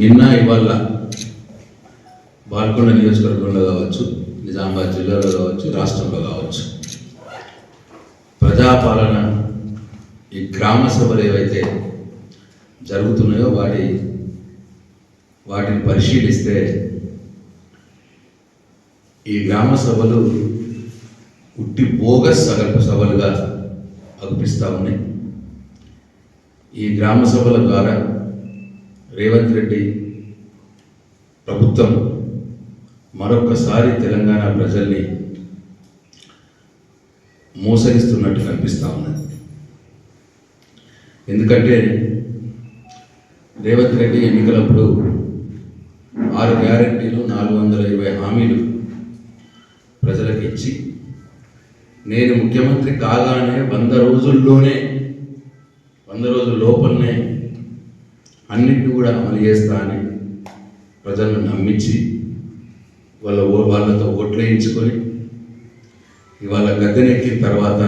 నిన్న ఇవాళ బాల్కొండ నియోజకవర్గంలో కావచ్చు నిజామాబాద్ జిల్లాలో కావచ్చు రాష్ట్రంలో కావచ్చు. ప్రజాపాలన ఈ గ్రామ సభలు ఏవైతే జరుగుతున్నాయో వాటి వాటిని పరిశీలిస్తే ఈ గ్రామ సభలు ఉట్టి బోగస్ సగల్ప సభలుగా అగుపిస్తూ ఉన్నాయి. ఈ గ్రామ సభల ద్వారా రేవంత్ రెడ్డి ప్రభుత్వం మరొకసారి తెలంగాణ ప్రజల్ని మోసగిస్తున్నట్టు కనిపిస్తూ ఉన్నది. ఎందుకంటే రేవంత్ రెడ్డి ఎన్నికలప్పుడు ఆరు గ్యారెంటీలు నాలుగు వందల ఇరవై హామీలు ప్రజలకు ఇచ్చి నేను ముఖ్యమంత్రి కాగానే వంద రోజుల్లోనే వంద రోజుల లోపలనే అన్నింటినీ కూడా అమలు చేస్తా అని ప్రజలను నమ్మించి వాళ్ళ ఓ- వాళ్ళతో ఓట్లు వేయించుకొని ఇవాళ గద్దెనెక్కిన తర్వాత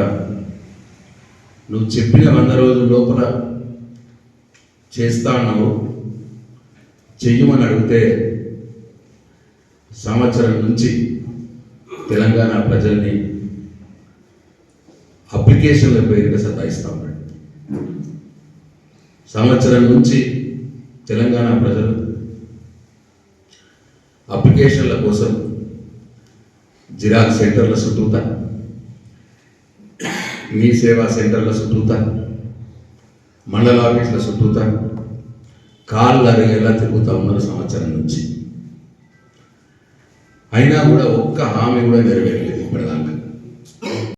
నువ్వు చెప్పిన వంద రోజుల లోపల చేస్తా అన్నావు. చెయ్యమని అడిగితే సంవత్సరం నుంచి తెలంగాణ ప్రజల్ని అప్లికేషన్ల పేరుగా సతాయిస్తా ఉన్నాడు. సంవత్సరం నుంచి తెలంగాణ ప్రజలు అప్లికేషన్ల కోసం జిరాక్స్ సెంటర్ల చుట్టూత మీ సేవా సెంటర్ల చుట్టూత మండల ఆఫీసుల చుట్టూత కాళ్ళు అరిగేలా తిరుగుతూ ఉన్నారు సంవత్సరం నుంచి. అయినా కూడా ఒక్క హామీ కూడా నెరవేరలేదు.